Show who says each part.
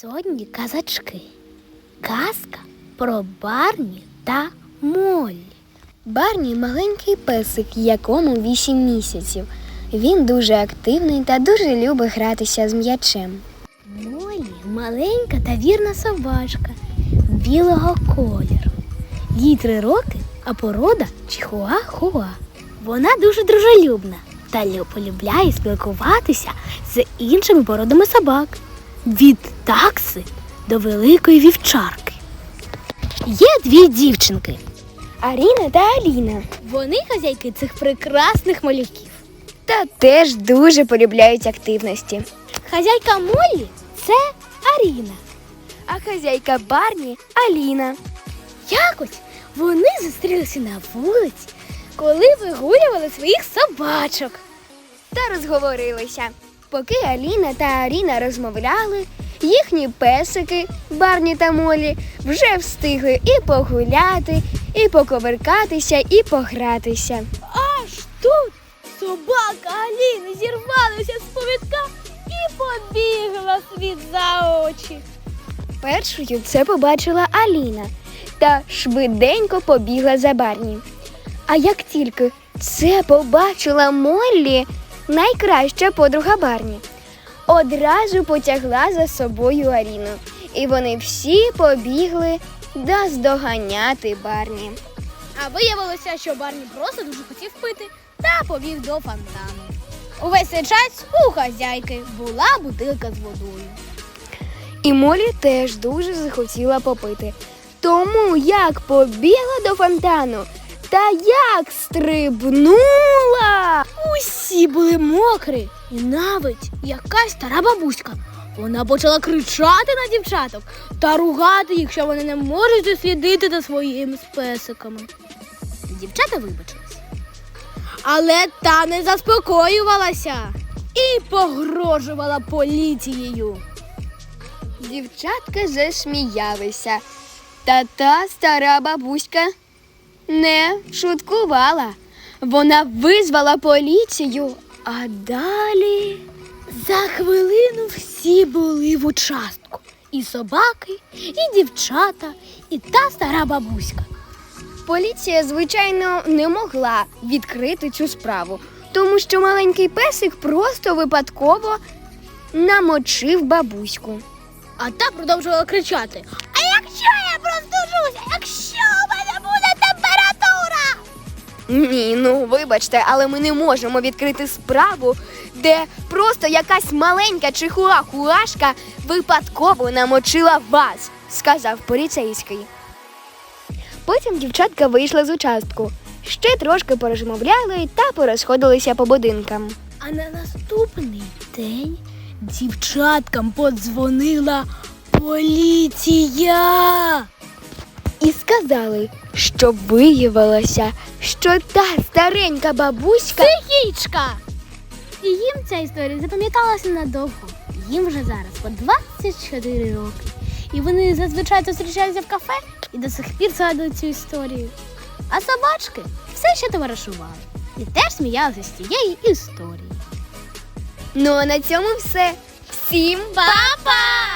Speaker 1: Сонні казачки. Казка про Барні та Моллі. Барні маленький песик, якому 8 місяців. Він дуже активний та дуже любить гратися з м'ячем. Моллі маленька та вірна собачка білого кольору. Їй три роки, а порода чихуа-хуа. Вона дуже дружелюбна та полюбляє спілкуватися з іншими породами собак. Від такси до великої вівчарки. Є дві дівчинки. Аріна та Аліна. Вони хазяйки цих прекрасних малюків. Та теж дуже полюбляють активності. Хазяйка Моллі це Аріна, а хазяйка Барні Аліна. Якось вони зустрілися на вулиці, коли вигулювали своїх собачок. Та розговорилися. Поки Аліна та Аріна розмовляли, їхні песики, Барні та Молі, вже встигли і погуляти, і поковиркатися, і погратися. Аж тут собака Аліни зірвалася з повідка і побігла світ за очі. Першою це побачила Аліна та швиденько побігла за Барні. А як тільки це побачила Моллі, найкраща подруга Барні, одразу потягла за собою Аріну, і вони всі побігли наздоганяти Барні.
Speaker 2: А виявилося, що Барні просто дуже хотів пити та повів до фонтану. Увесь цей час у хазяйки була бутилка з водою.
Speaker 1: І Молі теж дуже захотіла попити. Тому як побігла до фонтану та як стрибнула.
Speaker 2: Усі були мокрі, і навіть якась стара бабуська. Вона почала кричати на дівчаток та ругати їх, що вони не можуть дослідити за своїми песиками. Дівчата вибачились. Але та не заспокоювалася і погрожувала поліцією.
Speaker 1: Дівчатка засміялися. Та та стара бабуська не шуткувала. Вона визвала поліцію, а далі.
Speaker 2: За хвилину всі були в участку. І собаки, і дівчата, і та стара бабуська.
Speaker 1: Поліція, звичайно, не могла відкрити цю справу, тому що маленький песик просто випадково намочив бабуську.
Speaker 2: А та продовжувала кричати: А якщо я простужуся, якщо
Speaker 1: Ні, ну вибачте, але ми не можемо відкрити справу, де просто якась маленька чихуахуашка випадково намочила вас, сказав поліцейський. Потім дівчатка вийшла з участку. Ще трошки порозмовляли та порозходилися по будинкам.
Speaker 2: А на наступний день дівчаткам подзвонила поліція.
Speaker 1: І сказали, що виявилося, що та старенька бабуська.
Speaker 2: Психічка! І їм ця історія запам'яталася надовго. Їм вже зараз по 24 роки. І вони зазвичай зустрічаються в кафе і до сих пір згадують цю історію. А собачки все ще товаришували і теж сміялися з цієї історії.
Speaker 1: Ну а на цьому все. Всім па!
Speaker 2: Папа!